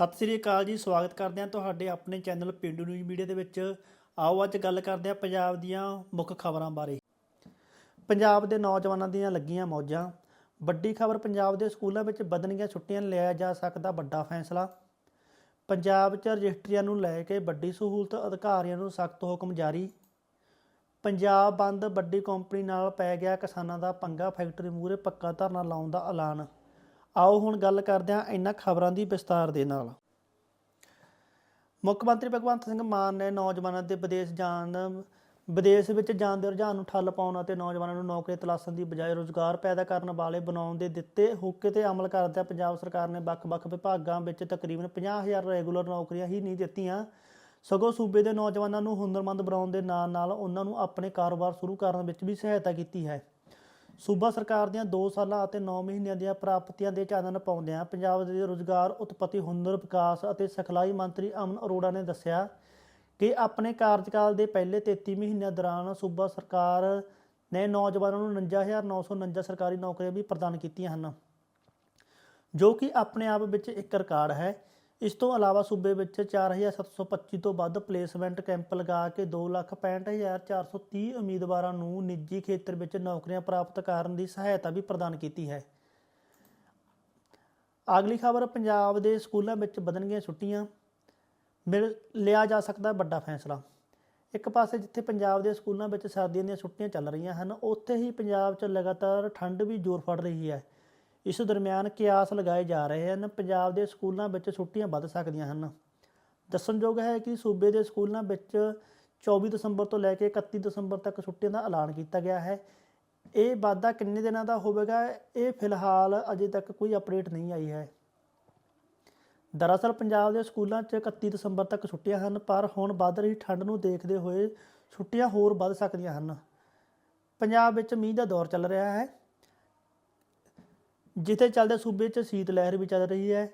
ਸਤਿ ਸ੍ਰੀ ਅਕਾਲ ਜੀ, ਸਵਾਗਤ ਕਰਦੇ ਹਾਂ ਤੁਹਾਡੇ ਆਪਣੇ ਚੈਨਲ ਪਿੰਡੂ ਨਿਊਜ਼ ਮੀਡੀਆ ਦੇ ਵਿੱਚ। ਆਓ ਅੱਜ ਗੱਲ ਕਰਦੇ ਹਾਂ ਪੰਜਾਬ ਦੀਆਂ ਮੁੱਖ ਖਬਰਾਂ ਬਾਰੇ। ਪੰਜਾਬ ਦੇ ਨੌਜਵਾਨਾਂ ਦੀਆਂ ਲੱਗੀਆਂ ਮੌਜਾਂ। ਵੱਡੀ ਖਬਰ, ਪੰਜਾਬ ਦੇ ਸਕੂਲਾਂ ਵਿੱਚ ਵਧਣਗੀਆਂ ਛੁੱਟੀਆਂ ਲਿਆ ਜਾ ਸਕਦਾ ਵੱਡਾ ਫੈਸਲਾ। ਪੰਜਾਬ 'ਚ ਰਜਿਸਟਰੀਆਂ ਨੂੰ ਲੈ ਕੇ ਵੱਡੀ ਸਹੂਲਤ ਅਧਿਕਾਰੀਆਂ ਨੂੰ ਸਖਤ ਹੁਕਮ ਜਾਰੀ। ਪੰਜਾਬ ਬੰਦ ਵੱਡੀ ਕੰਪਨੀ ਨਾਲ ਪੈ ਗਿਆ ਕਿਸਾਨਾਂ ਦਾ ਪੰਗਾ, ਫੈਕਟਰੀ ਮੂਹਰੇ ਪੱਕਾ ਧਰਨਾ ਲਾਉਣ ਦਾ ਐਲਾਨ। ਆਓ ਹੁਣ ਗੱਲ ਕਰਦੇ ਹਾਂ ਇਹਨਾਂ ਖਬਰਾਂ ਦੀ ਵਿਸਤਾਰ ਦੇ ਨਾਲ। ਮੁੱਖ ਮੰਤਰੀ ਭਗਵੰਤ ਸਿੰਘ ਮਾਨ ਨੇ ਨੌਜਵਾਨਾਂ ਦੇ ਵਿਦੇਸ਼ ਜਾਣ, ਵਿਦੇਸ਼ ਵਿੱਚ ਜਾਣ ਦੇ ਰੁਝਾਨ ਨੂੰ ਠੱਲ ਪਾਉਣ ਅਤੇ ਨੌਜਵਾਨਾਂ ਨੂੰ ਨੌਕਰੀ ਤਲਾਸ਼ਣ ਦੀ ਬਜਾਏ ਰੁਜ਼ਗਾਰ ਪੈਦਾ ਕਰਨ ਵਾਲੇ ਬਣਾਉਣ ਦੇ ਦਿੱਤੇ ਹੁੱਕੇ ਤੇ ਅਮਲ ਕਰਦਿਆਂ ਪੰਜਾਬ ਸਰਕਾਰ ਨੇ ਵੱਖ-ਵੱਖ ਵਿਭਾਗਾਂ ਵਿੱਚ ਤਕਰੀਬਨ 50000 ਰੈਗੂਲਰ ਨੌਕਰੀਆਂ ਹੀ ਨਹੀਂ ਦਿੱਤੀਆਂ। ਸਗੋਂ ਸੂਬੇ ਦੇ ਨੌਜਵਾਨਾਂ ਨੂੰ ਹੁਨਰਮੰਦ ਬਣਾਉਣ ਦੇ ਨਾਲ-ਨਾਲ ਉਹਨਾਂ ਨੂੰ ਆਪਣੇ ਕਾਰੋਬਾਰ ਸ਼ੁਰੂ ਕਰਨ ਵਿੱਚ ਵੀ ਸਹਾਇਤਾ ਕੀਤੀ ਹੈ। ਸੂਬਾ ਸਰਕਾਰ ਦੀਆਂ 2 ਸਾਲਾਂ ਅਤੇ 9 ਮਹੀਨਿਆਂ ਦੀਆਂ ਪ੍ਰਾਪਤੀਆਂ ਦੇ ਚਾਨਣ ਪਾਉਂਦਿਆਂ ਪੰਜਾਬ ਦੇ ਰੁਜ਼ਗਾਰ ਉਤਪਤੀ, ਹੁਨਰ, ਵਿਕਾਸ ਅਤੇ ਸਿਖਲਾਈ ਮੰਤਰੀ ਅਮਨ ਅਰੋੜਾ ਨੇ ਦੱਸਿਆ ਕਿ ਆਪਣੇ ਕਾਰਜਕਾਲ ਦੇ ਪਹਿਲੇ 33 ਮਹੀਨਿਆਂ ਦੌਰਾਨ ਸੂਬਾ ਸਰਕਾਰ ਨੇ ਨੌਜਵਾਨਾਂ ਨੂੰ 49949 ਸਰਕਾਰੀ ਨੌਕਰੀਆਂ ਵੀ ਪ੍ਰਦਾਨ ਕੀਤੀਆਂ ਹਨ, ਜੋ ਕਿ ਆਪਣੇ ਆਪ ਵਿੱਚ ਇੱਕ ਰਿਕਾਰਡ ਹੈ। ਇਸ ਤੋਂ ਇਲਾਵਾ ਸੂਬੇ ਵਿੱਚ 4725 ਤੋਂ ਵੱਧ ਪਲੇਸਮੈਂਟ ਕੈਂਪ ਲਗਾ ਕੇ 265430 ਉਮੀਦਵਾਰਾਂ ਨੂੰ ਨਿੱਜੀ ਖੇਤਰ ਵਿੱਚ ਨੌਕਰੀਆਂ ਪ੍ਰਾਪਤ ਕਰਨ ਦੀ ਸਹਾਇਤਾ ਵੀ ਪ੍ਰਦਾਨ ਕੀਤੀ ਹੈ। ਅਗਲੀ ਖਬਰ, ਪੰਜਾਬ ਦੇ ਸਕੂਲਾਂ ਵਿੱਚ ਵਧਣਗੀਆਂ ਛੁੱਟੀਆਂ। ਮਿਲ, ਲਿਆ ਜਾ ਸਕਦਾ ਵੱਡਾ ਫੈਸਲਾ। ਇੱਕ ਪਾਸੇ ਜਿੱਥੇ ਪੰਜਾਬ ਦੇ ਸਕੂਲਾਂ ਵਿੱਚ ਸਰਦੀਆਂ ਦੀਆਂ ਛੁੱਟੀਆਂ ਚੱਲ ਰਹੀਆਂ ਹਨ, ਉੱਥੇ ਹੀ ਪੰਜਾਬ 'ਚ ਲਗਾਤਾਰ ਠੰਡ ਵੀ ਜ਼ੋਰ ਫੜ ਰਹੀ ਹੈ। ਇਸ ਦਰਮਿਆਨ ਕਿਆਸ ਲਗਾਏ ਜਾ ਰਹੇ ਹਨ। ਪੰਜਾਬ ਦੇ ਸਕੂਲਾਂ ਵਿੱਚ ਛੁੱਟੀਆਂ ਵੱਧ ਸਕਦੀਆਂ ਹਨ। ਦੱਸਣਯੋਗ ਹੈ ਕਿ ਸੂਬੇ ਦੇ ਸਕੂਲਾਂ ਵਿੱਚ 24 ਦਸੰਬਰ ਤੋਂ ਲੈ ਕੇ 31 ਦਸੰਬਰ ਤੱਕ ਛੁੱਟੀਆਂ ਦਾ ਐਲਾਨ ਕੀਤਾ ਗਿਆ ਹੈ। ਇਹ ਵਾਧਾ ਕਿੰਨੇ ਦਿਨਾਂ ਦਾ ਹੋਵੇਗਾ, ਇਹ ਫਿਲਹਾਲ ਅਜੇ ਤੱਕ ਕੋਈ ਅਪਡੇਟ ਨਹੀਂ ਆਈ ਹੈ। ਦਰਅਸਲ ਪੰਜਾਬ ਦੇ ਸਕੂਲਾਂ 'ਚ 31 ਦਸੰਬਰ ਤੱਕ ਛੁੱਟੀਆਂ ਹਨ, ਪਰ ਹੁਣ ਵੱਧ ਰਹੀ ਠੰਡ ਨੂੰ ਦੇਖਦੇ ਹੋਏ ਛੁੱਟੀਆਂ ਹੋਰ ਵੱਧ ਸਕਦੀਆਂ ਹਨ। ਪੰਜਾਬ ਵਿੱਚ ਮੀਂਹ ਦਾ ਦੌਰ ਚੱਲ ਰਿਹਾ ਹੈ। ਜਿੱਥੇ ਚੱਲਦੇ ਸੂਬੇ 'ਚ ਸੀਤ ਲਹਿਰ ਵੀ ਚੱਲ ਰਹੀ ਹੈ।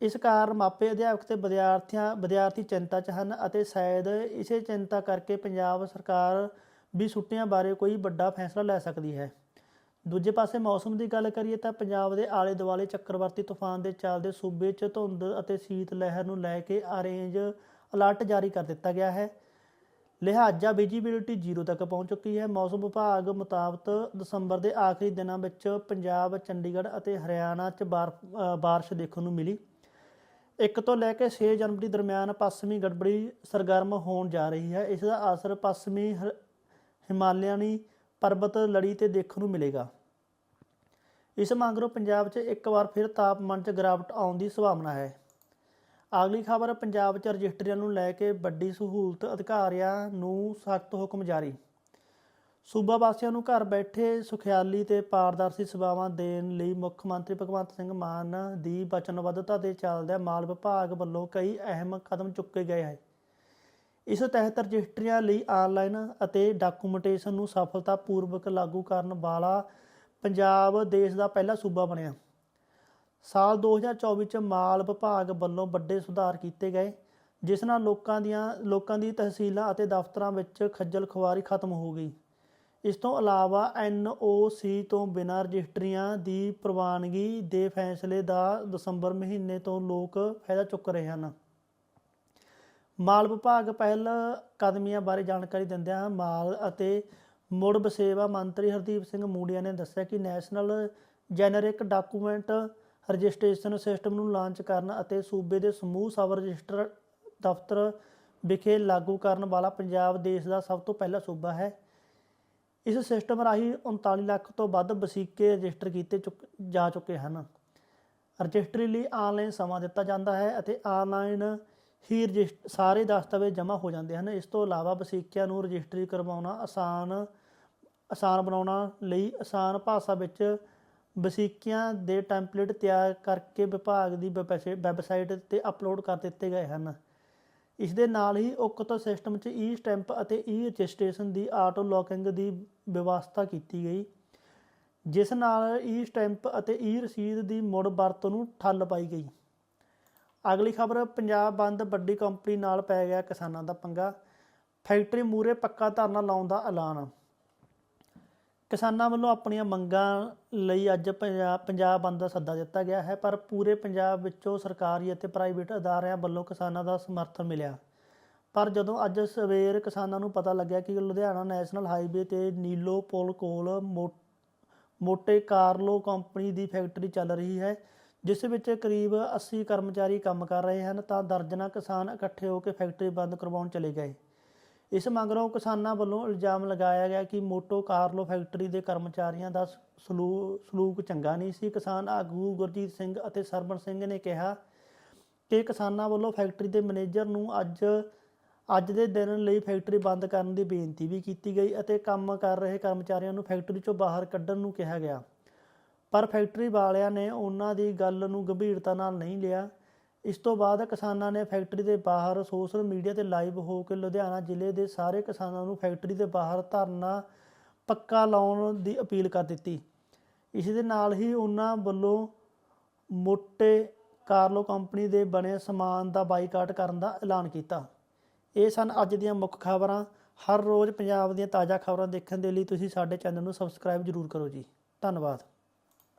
ਇਸ ਕਾਰਨ ਮਾਪੇ, ਅਧਿਆਪਕ ਤੇ ਵਿਦਿਆਰਥੀਆਂ, ਵਿਦਿਆਰਥੀ ਚਿੰਤਾ 'ਚ ਹਨ ਅਤੇ ਸ਼ਾਇਦ ਇਸੇ ਚਿੰਤਾ ਕਰਕੇ ਪੰਜਾਬ ਸਰਕਾਰ ਵੀ ਛੁੱਟੀਆਂ ਬਾਰੇ ਕੋਈ ਵੱਡਾ ਫੈਸਲਾ ਲੈ ਸਕਦੀ ਹੈ। ਦੂਜੇ ਪਾਸੇ ਮੌਸਮ ਦੀ ਗੱਲ ਕਰੀਏ ਤਾਂ ਪੰਜਾਬ ਦੇ ਆਲੇ ਦੁਆਲੇ ਚੱਕਰਵਾਤੀ ਤੂਫਾਨ ਦੇ ਚੱਲਦੇ ਸੂਬੇ 'ਚ ਧੁੰਦ ਅਤੇ ਸੀਤ ਲਹਿਰ ਨੂੰ ਲੈ ਕੇ ਆਰੇਂਜ ਅਲਰਟ ਜਾਰੀ ਕਰ ਦਿੱਤਾ ਗਿਆ ਹੈ। ਲਿਹਾਜ਼ਾ ਵਿਜੀਬਿਲਿਟੀ ਜ਼ੀਰੋ ਤੱਕ ਪਹੁੰਚ ਚੁੱਕੀ ਹੈ। ਮੌਸਮ ਵਿਭਾਗ ਮੁਤਾਬਕ ਦਸੰਬਰ ਦੇ ਆਖਰੀ ਦਿਨਾਂ ਵਿੱਚ ਪੰਜਾਬ, ਚੰਡੀਗੜ੍ਹ ਅਤੇ ਹਰਿਆਣਾ 'ਚ ਬਾਰ- ਬਾਰਿਸ਼ ਦੇਖਣ ਨੂੰ ਮਿਲੀ। 1 ਤੋਂ ਲੈ ਕੇ 6 ਜਨਵਰੀ ਦਰਮਿਆਨ ਪੱਛਮੀ ਗੜਬੜੀ ਸਰਗਰਮ ਹੋਣ ਜਾ ਰਹੀ ਹੈ। ਇਸ ਦਾ ਅਸਰ ਪੱਛਮੀ ਹ- ਹਿਮਾਲਿਆਣੀ ਪਰਬਤ ਲੜੀ ਤੇ ਦੇਖਣ ਨੂੰ ਮਿਲੇਗਾ। ਇਸ ਮਗਰੋਂ ਪੰਜਾਬ 'ਚ ਇੱਕ ਵਾਰ ਫਿਰ ਤਾਪਮਾਨ 'ਚ ਗਿਰਾਵਟ ਆਉਣ ਦੀ ਸੰਭਾਵਨਾ ਹੈ। ਅਗਲੀ ਖਬਰ, ਪੰਜਾਬ 'ਚ ਰਜਿਸਟਰੀਆਂ ਨੂੰ ਲੈ ਕੇ ਵੱਡੀ ਸਹੂਲਤ ਅਧਿਕਾਰੀਆਂ ਨੂੰ ਸਖਤ ਹੁਕਮ ਜਾਰੀ। ਸੂਬਾ ਵਾਸੀਆਂ ਨੂੰ ਘਰ ਬੈਠੇ ਸੁਖਿਆਲੀ ਤੇ ਪਾਰਦਰਸ਼ੀ ਸੇਵਾਵਾਂ ਦੇਣ ਲਈ ਮੁੱਖ ਮੰਤਰੀ ਭਗਵੰਤ ਸਿੰਘ ਮਾਨ ਦੀ ਵਚਨਬੱਧਤਾ ਦੇ ਚੱਲਦਿਆਂ ਮਾਲ ਵਿਭਾਗ ਵੱਲੋਂ ਕਈ ਅਹਿਮ ਕਦਮ ਚੁੱਕੇ ਗਏ ਹੈ। ਇਸ ਤਹਿਤ ਰਜਿਸਟਰੀਆਂ ਲਈ ਆਨਲਾਈਨ ਅਤੇ ਡਾਕੂਮੈਂਟੇਸ਼ਨ ਨੂੰ ਸਫਲਤਾਪੂਰਵਕ ਲਾਗੂ ਕਰਨ ਵਾਲਾ ਪੰਜਾਬ ਦੇਸ਼ ਦਾ ਪਹਿਲਾ ਸੂਬਾ ਬਣਿਆ। ਸਾਲ 2024 ਚ ਮਾਲ ਵਿਭਾਗ ਵੱਲੋਂ ਵੱਡੇ ਸੁਧਾਰ ਕੀਤੇ ਗਏ, ਜਿਸ ਨਾਲ ਲੋਕਾਂ ਦੀਆਂ, ਲੋਕਾਂ ਦੀ ਤਹਿਸੀਲਾਂ ਅਤੇ ਦਫ਼ਤਰਾਂ ਵਿੱਚ ਖੱਜਲ ਖੁਆਰੀ ਖਤਮ ਹੋ ਗਈ। ਇਸ ਤੋਂ ਇਲਾਵਾ ਐਨਓਸੀ ਤੋਂ ਬਿਨਾਂ ਰਜਿਸਟਰੀਆਂ ਦੀ ਪ੍ਰਵਾਨਗੀ ਦੇ ਫੈਸਲੇ ਦਾ ਦਸੰਬਰ ਮਹੀਨੇ ਤੋਂ ਲੋਕ ਫਾਇਦਾ ਚੁੱਕ ਰਹੇ ਹਨ। ਮਾਲ ਵਿਭਾਗ ਪਹਿਲ ਕਦਮੀਆਂ ਬਾਰੇ ਜਾਣਕਾਰੀ ਦਿੰਦਿਆਂ ਮਾਲ ਅਤੇ ਮੁੜ ਵਸੇਵਾ ਮੰਤਰੀ ਹਰਦੀਪ ਸਿੰਘ ਮੂੜੀਆ ਨੇ ਦੱਸਿਆ ਕਿ national generic document registration system ਨੂੰ ਲਾਂਚ ਕਰਨ ਅਤੇ ਸੂਬੇ ਦੇ ਸਮੂਹ ਸਬ ਰਜਿਸਟਰ ਦਫ਼ਤਰ ਵਿਖੇ ਲਾਗੂ ਕਰਨ ਵਾਲਾ ਪੰਜਾਬ ਦੇਸ਼ ਦਾ ਸਭ ਤੋਂ ਪਹਿਲਾ ਸੂਬਾ ਹੈ। ਇਸ ਸਿਸਟਮ ਰਾਹੀਂ 39 ਲੱਖ ਤੋਂ ਵੱਧ ਵਸੀਕੇ ਰਜਿਸਟਰ ਕੀਤੇ ਚੁੱਕ- ਜਾ ਚੁੱਕੇ ਹਨ। ਰਜਿਸਟਰੀ ਲਈ ਆਨਲਾਈਨ ਸਮਾਂ ਦਿੱਤਾ ਜਾਂਦਾ ਹੈ ਅਤੇ ਆਨਲਾਈਨ ਹੀ ਰਜਿਸਟ ਸਾਰੇ ਦਸਤਾਵੇਜ਼ ਜਮ੍ਹਾਂ ਹੋ ਜਾਂਦੇ ਹਨ। ਇਸ ਤੋਂ ਇਲਾਵਾ ਵਸੀਕਿਆਂ ਨੂੰ ਰਜਿਸਟਰੀ ਕਰਵਾਉਣਾ ਆਸਾਨ ਆਸਾਨ ਬਣਾਉਣਾ ਲਈ ਆਸਾਨ ਭਾਸ਼ਾ ਵਿੱਚ ਵਸੀਕਿਆਂ ਦੇ ਟੈਂਪਲੇਟ ਤਿਆਰ ਕਰਕੇ ਵਿਭਾਗ ਦੀ ਵੈਬਸਾਈ- ਵੈਬਸਾਈਟ ਤੇ ਅਪਲੋਡ ਕਰ ਦਿੱਤੇ ਗਏ ਹਨ। ਇਸ ਦੇ ਨਾਲ ਹੀ ਉਕਤ ਸਿਸਟਮ 'ਚ ਈ ਸਟੈਂਪ ਅਤੇ ਈ ਰਜਿਸਟ੍ਰੇਸ਼ਨ ਦੀ ਆਟੋ ਲੌਕਿੰਗ ਦੀ ਵਿਵਸਥਾ ਕੀਤੀ ਗਈ, ਜਿਸ ਨਾਲ ਈ ਸਟੈਂਪ ਅਤੇ ਈ ਰਸੀਦ ਦੀ ਮੁੜ ਵਰਤੋਂ ਨੂੰ ਠੱਲ ਪਾਈ ਗਈ। ਅਗਲੀ ਖਬਰ, ਪੰਜਾਬ ਬੰਦ ਵੱਡੀ ਕੰਪਨੀ ਨਾਲ ਪੈ ਗਿਆ ਕਿਸਾਨਾਂ ਦਾ ਪੰਗਾ। ਫੈਕਟਰੀ ਮੂਰੇ ਪੱਕਾ ਧਰਨਾ ਲਾਉਣ ਦਾ ਐਲਾਨ। ਕਿਸਾਨਾਂ ਵੱਲੋਂ ਆਪਣੀਆਂ ਮੰਗਾਂ ਲਈ ਅੱਜ ਪੰਜਾਬ ਬੰਦ ਦਾ ਸੱਦਾ ਦਿੱਤਾ ਗਿਆ ਹੈ, ਪਰ ਪੂਰੇ ਪੰਜਾਬ ਵਿੱਚੋਂ ਸਰਕਾਰੀ ਅਤੇ ਪ੍ਰਾਈਵੇਟ ਅਦਾਰਿਆਂ ਵੱਲੋਂ ਕਿਸਾਨਾਂ ਦਾ ਸਮਰਥਨ ਮਿਲਿਆ। ਪਰ ਜਦੋਂ ਅੱਜ ਸਵੇਰ ਕਿਸਾਨਾਂ ਨੂੰ ਪਤਾ ਲੱਗਿਆ ਕਿ ਲੁਧਿਆਣਾ ਨੈਸ਼ਨਲ ਹਾਈਵੇ ਤੇ ਨੀਲੋ ਪੁਲ ਕੋਲ ਮੋ- ਮੋਟੇ ਕਾਰਲੋ ਕੰਪਨੀ ਦੀ ਫੈਕਟਰੀ ਚੱਲ ਰਹੀ ਹੈ, ਜਿਸ ਵਿੱਚ ਕਰੀਬ 80 ਕਰਮਚਾਰੀ ਕੰਮ ਕਰ ਰਹੇ ਹਨ, ਤਾਂ ਦਰਜਨਾਂ ਕਿਸਾਨ ਇਕੱਠੇ ਹੋ ਕੇ ਫੈਕਟਰੀ ਬੰਦ ਕਰਵਾਉਣ ਚਲੇ ਗਏ। ਇਸ ਮਗਰੋਂ ਕਿਸਾਨਾਂ ਵੱਲੋਂ ਇਲਜ਼ਾਮ ਲਗਾਇਆ ਗਿਆ ਕਿ ਮੋਟੋ ਕਾਰਲੋ ਫੈਕਟਰੀ ਦੇ ਕਰਮਚਾਰੀਆਂ ਦਾ ਸਲੂ- ਸਲੂਕ ਚੰਗਾ ਨਹੀਂ ਸੀ। ਕਿਸਾਨ ਆਗੂ ਗੁਰਜੀਤ ਸਿੰਘ ਅਤੇ ਸਰਵਣ ਸਿੰਘ ਨੇ ਕਿਹਾ ਕਿ ਕਿਸਾਨਾਂ ਵੱਲੋਂ ਫੈਕਟਰੀ ਦੇ ਮੈਨੇਜਰ ਨੂੰ ਅੱਜ ਅੱਜ ਦੇ ਦਿਨ ਲਈ ਫੈਕਟਰੀ ਬੰਦ ਕਰਨ ਦੀ ਬੇਨਤੀ ਵੀ ਕੀਤੀ ਗਈ ਅਤੇ ਕੰਮ ਕਰ ਰਹੇ ਕਰਮਚਾਰੀਆਂ ਨੂੰ ਫੈਕਟਰੀ ਚੋਂ ਬਾਹਰ ਕੱਢਣ ਨੂੰ ਕਿਹਾ ਗਿਆ। ਪਰ ਫੈਕਟਰੀ ਵਾਲਿਆਂ ਨੇ ਉਹਨਾਂ ਦੀ ਗੱਲ ਨੂੰ ਗੰਭੀਰਤਾ ਨਾਲ ਨਹੀਂ ਲਿਆ। ਇਸ ਤੋਂ ਬਾਅਦ ਕਿਸਾਨਾਂ ਨੇ ਫੈਕਟਰੀ ਦੇ ਬਾਹਰ ਸੋਸ਼ਲ ਮੀਡੀਆ ਤੇ ਲਾਈਵ ਹੋ ਕੇ ਲੁਧਿਆਣਾ ਜ਼ਿਲ੍ਹੇ ਦੇ ਸਾਰੇ ਕਿਸਾਨਾਂ ਨੂੰ ਫੈਕਟਰੀ ਦੇ ਬਾਹਰ ਧਰਨਾ ਪੱਕਾ ਲਾਉਣ ਦੀ ਅਪੀਲ ਕਰ ਦਿੱਤੀ। ਇਸ ਦੇ ਨਾਲ ਹੀ ਉਹਨਾਂ ਵੱਲੋਂ ਮੋਟੇ ਕਾਰਲੋ ਕੰਪਨੀ ਦੇ ਬਣੇ ਸਮਾਨ ਦਾ ਬਾਈਕਾਟ ਕਰਨ ਦਾ ਐਲਾਨ ਕੀਤਾ। ਇਹ ਸਨ ਅੱਜ ਦੀਆਂ ਮੁੱਖ ਖਬਰਾਂ। ਹਰ ਰੋਜ਼ ਪੰਜਾਬ ਦੀਆਂ ਤਾਜ਼ਾ ਖਬਰਾਂ ਦੇਖਣ ਦੇ ਲਈ ਤੁਸੀਂ ਸਾਡੇ ਚੈਨਲ ਨੂੰ ਸਬਸਕ੍ਰਾਈਬ ਜ਼ਰੂਰ ਕਰੋ ਜੀ। ਧੰਨਵਾਦ।